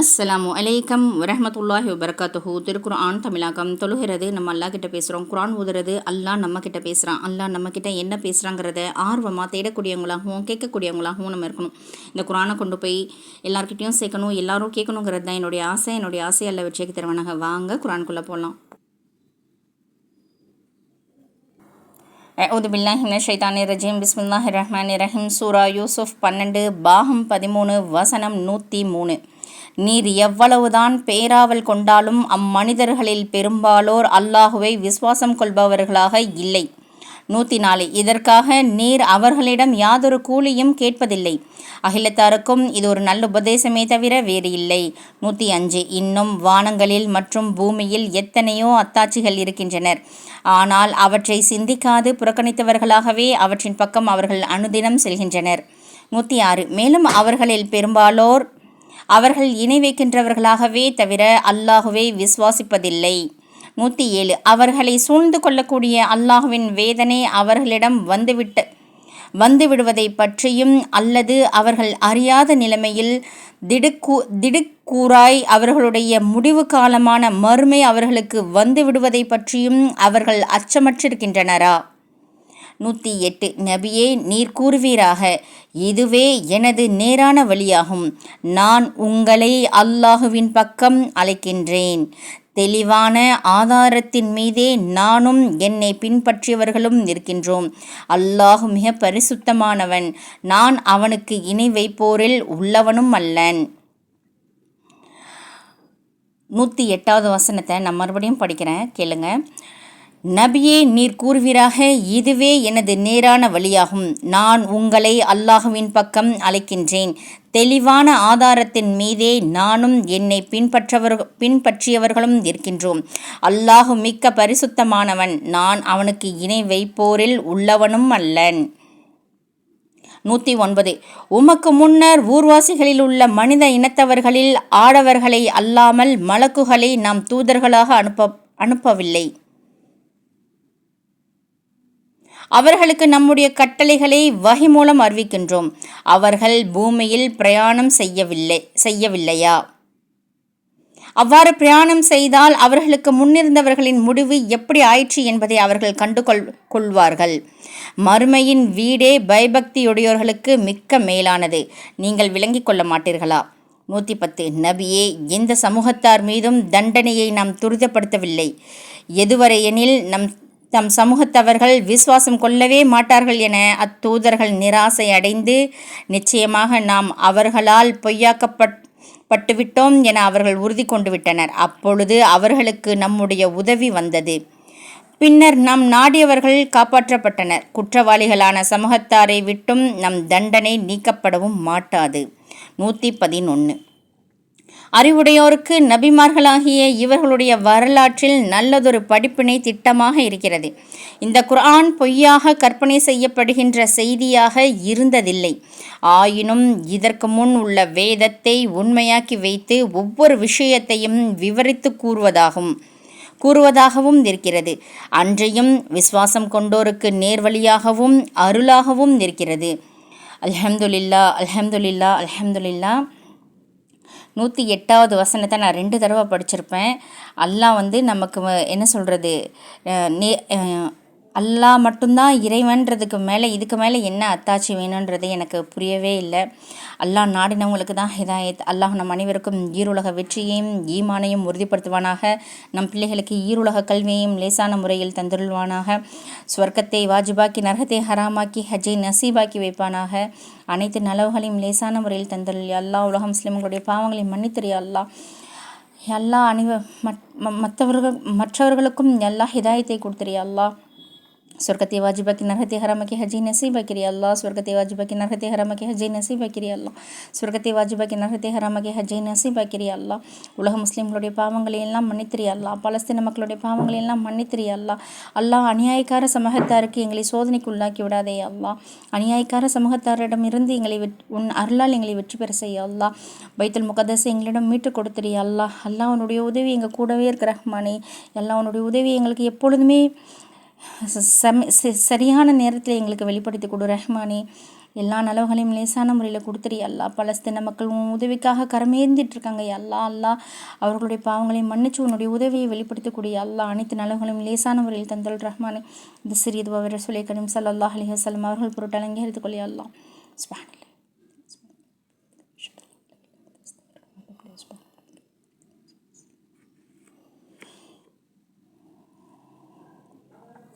அஸ்ஸலாமு அலைக்கம் வரஹமத்துல்லாஹி வபரகாத்துஹு திருக்குர்ஆன் தமிழாக்கம் தொழுகிறது. நம்ம அல்லா கிட்ட பேசுகிறோம் குரான் ஊதுறது அல்லாஹ் நம்ம கிட்ட பேசுகிறான் அல்லாஹ் நம்ம கிட்ட என்ன பேசுகிறாங்கிறத ஆர்வமாக தேடக்கூடியவங்களாகவும் கேட்கக்கூடியவங்களாகவும் நம்ம இருக்கணும். இந்த குரானை கொண்டு போய் எல்லாருக்கிட்டையும் சேர்க்கணும் எல்லாரும் கேட்கணுங்கிறது தான் என்னுடைய ஆசை. என்னுடைய ஆசை அல்ல வச்சுக்கு தருவனாக. வாங்க குரான்குள்ளே போகலாம் அவுது பில்லாஹின ஷைத்தானி ரஜீம். பிஸ்மில்லாஹி ரஹ்மான் ரஹீம். சூரா யூசுஃப் பன்னெண்டு பாகம் பதிமூணு வசனம் நூற்றி மூணு. நீர் எவ்வளவுதான் பேராவல் கொண்டாலும் அம்மனிதர்களில் பெரும்பாலோர் அல்லாஹுவை விசுவாசம் கொள்பவர்களாக இல்லை. நூற்றி நாலு. இதற்காக நீர் அவர்களிடம் யாதொரு கூலியும் கேட்பதில்லை. அகிலத்தாருக்கும் இது ஒரு நல்ல உபதேசமே தவிர வேறு இல்லை. நூற்றி அஞ்சு. இன்னும் வானங்களில் மற்றும் பூமியில் எத்தனையோ அத்தாட்சிகள் இருக்கின்றனர். ஆனால் அவற்றை சிந்திக்காது புறக்கணித்தவர்களாகவே அவற்றின் பக்கம் அவர்கள் அனுதினம் செல்கின்றனர். நூற்றி ஆறு. மேலும் அவர்களில் பெரும்பாலோர் அவர்கள் இணை வைக்கின்றவர்களாகவே தவிர அல்லாஹுவை விசுவாசிப்பதில்லை. நூற்றி ஏழு. அவர்களை சூழ்ந்து கொள்ளக்கூடிய அல்லாஹுவின் வேதனை அவர்களிடம் வந்துவிட்ட வந்துவிடுவதை பற்றியும் அல்லது அவர்கள் அறியாத நிலைமையில் திடுக்கூ திடுக்கூறாய் அவர்களுடைய முடிவு காலமான மறுமை அவர்களுக்கு வந்துவிடுவதை பற்றியும் அவர்கள் அச்சமற்றிருக்கின்றனரா? நூற்றி எட்டு நபியே நீர் கூறுவீராக. இதுவே எனது நேரான வழியாகும். நான் உங்களை அல்லாஹுவின் பக்கம் அழைக்கின்றேன். தெளிவான ஆதாரத்தின் மீதே நானும் என்னை பின்பற்றியவர்களும் இருக்கின்றோம். அல்லாஹு மிக பரிசுத்தமானவன். நான் அவனுக்கு இணை வைப்போரில் உள்ளவனும் அல்லன். நூற்றி எட்டாவது வசனத்தை நான் மறுபடியும் படிக்கிறேன். கேளுங்க. நபியே நீர் கூறுவீராக இதுவே எனது நேரான வழியாகும். நான் உங்களை அல்லாஹுவின் பக்கம் அழைக்கின்றேன். தெளிவான ஆதாரத்தின் மீதே நானும் என்னை பின்பற்றவர் பின்பற்றியவர்களும் இருக்கின்றோம். அல்லாஹு மிக்க பரிசுத்தமானவன். நான் அவனுக்கு இணை வைப்போரில் உள்ளவனும் அல்லன். நூற்றி ஒன்பது. உமக்கு முன்னர் ஊர்வாசிகளில் உள்ள மனித இனத்தவர்களில் ஆடவர்களை அல்லாமல் மலக்குகளை நாம் தூதர்களாக அனுப்ப அனுப்பவில்லை. அவர்களுக்கு நம்முடைய கட்டளைகளை வகை மூலம் அறிவிக்கின்றோம். அவர்கள் பூமியில் பிரயாணம் செய்யவில்லை செய்யவில்லையா? அவ்வாறு பிரயாணம் செய்தால் அவர்களுக்கு முன்னிருந்தவர்களின் முடிவு எப்படி ஆயிற்று என்பதை அவர்கள் கண்டு கொள் கொள்வார்கள். மறுமையின் வீடே பயபக்தியுடையோர்களுக்கு மிக்க மேலானது. நீங்கள் விளங்கிக் கொள்ள மாட்டீர்களா? நூற்றி பத்து நபியே எந்த சமூகத்தார் மீதும் தண்டனையை நாம் துரிதப்படுத்தவில்லை. எதுவரையெனில் நம் தம் சமூகத்தவர்கள் விசுவாசம் கொள்ளவே மாட்டார்கள் என அத்தூதர்கள் நிராசை அடைந்து நிச்சயமாக நாம் அவர்களால் பொய்யாக்கப்பட் பட்டுவிட்டோம் என அவர்கள் உறுதி கொண்டு விட்டனர். அப்பொழுது அவர்களுக்கு நம்முடைய உதவி வந்தது. பின்னர் நம் நாடியவர்கள் காப்பாற்றப்பட்டனர். குற்றவாளிகளான சமூகத்தாரை விட்டும் நம் தண்டனை நீக்கப்படவும் மாட்டாது. நூற்றி பதினொன்று அறிவுடையோருக்கு நபிமார்களாகிய இவர்களுடைய வரலாற்றில் நல்லதொரு படிப்பினை திட்டமாக இருக்கிறது. இந்த குரான் பொய்யாக கற்பனை செய்யப்படுகின்ற செய்தியாக இருந்ததில்லை. ஆயினும் இதற்கு முன் உள்ள வேதத்தை உண்மையாக்கி வைத்து ஒவ்வொரு விஷயத்தையும் விவரித்து கூறுவதாகும். கூறுவதாகவும் இருக்கிறது. அன்றையும் விசுவாசம் கொண்டோருக்கு நேர்வழியாகவும் அருளாகவும் இருக்கிறது. அல்ஹம்துலில்லா அல்ஹம்துலில்லா அல்ஹம்துலில்லா. நூற்றி எட்டாவது வசனத்தை நான் ரெண்டு தடவை படிச்சிருப்பேன். அல்லாஹ் வந்து நமக்கு என்ன சொல்கிறது நே அல்லாஹ் மட்டும்தான் இறைவன்றதுக்கு மேலே இதுக்கு மேலே என்ன அத்தாட்சி வேணுன்றது எனக்கு புரியவே இல்லை. அல்லாஹ் நாடினவங்களுக்கு தான் ஹிதாயத். அல்லாஹ் நம் அனைவருக்கும் ஈருலக வெற்றியையும் ஈமானையும் உறுதிப்படுத்துவானாக. நம் பிள்ளைகளுக்கு ஈருலக கல்வியையும் லேசான முறையில் தந்துருள்வானாக ஸ்வர்க்கத்தை வாஜிபாக்கி நரகத்தை ஹராமாக்கி ஹஜ்ஜை நசீபாக்கி வைப்பானாக. அனைத்து நலவுகளையும் லேசான முறையில் தந்துருள். அல்லா உலக முஸ்லிம்களுடைய பாவங்களை மன்னித்தறியா அல்லா எல்லா அணிவ மற்றவர்கள் மற்றவர்களுக்கும் எல்லா ஹிதாயத்தை கொடுத்துறியா அல்லா સ્વર્ગતે વાજિબા કી નરહતે હરામા કી હજી નસીબા કરી અલ્લાહ સ્વર્ગતે વાજિબા કી નરહતે હરામા કી હજી નસીબા કરી அல்லாஹ் ஸ்வர்கத்தை வாஜிபாக்கி நரகத்தை ஹராமாக்கி ஹஜ்ஜை நசீபாக்கிறிய அல்லா உலக முஸ்லீம்களுடைய பாவங்களை எல்லாம் மன்னித்திரி அல்லா பலஸ்தீன மக்களுடைய பாவங்களை எல்லாம் மன்னித்திரி அல்லா அல்லாஹ் அநியாயக்கார சமூகத்தாருக்கு எங்களை சோதனைக்கு உள்ளாக்கி விடாதே அல்லா அநியாயக்கார சமூகத்தாரிடம் இருந்து எங்களை உன் அருளால் எங்களை வெற்றி பெற செய்ய அல்லா பைத்தல் முகதசை எங்களிடம் மீட்டு கொடுத்துரி அல்லா அல்லா உன்னுடைய உதவி எங்கள் கூடவே இருக்கிற ரஹ்மானே எல்லா உன்னுடைய உதவி எங்களுக்கு எப்பொழுதுமே சரியான நேரத்தில் எங்களுக்கு வெளிப்படுத்தி கொடு ரஹ்மானே. எல்லா நலவுகளையும் லேசான முறையில் கொடுத்துரு. எல்லா பலஸ்தீன மக்கள் உன் உதவிக்காக கரமேந்திட்டு இருக்காங்க. எல்லா அல்லா அவர்களுடைய பாவங்களை மன்னிச்சு உன்னுடைய உதவியை வெளிப்படுத்தக்கூடிய எல்லா அனைத்து நலவுகளையும் லேசான முறையில் தந்தல் ரஹ்மான். இந்த சிறிய துவாவிர சுலை கரீம் சல்லாஹ் அலி வசலம் அவர்கள் பொருட்டு அலங்கரித்துக் கொள்ளி அல்லா சுபானில்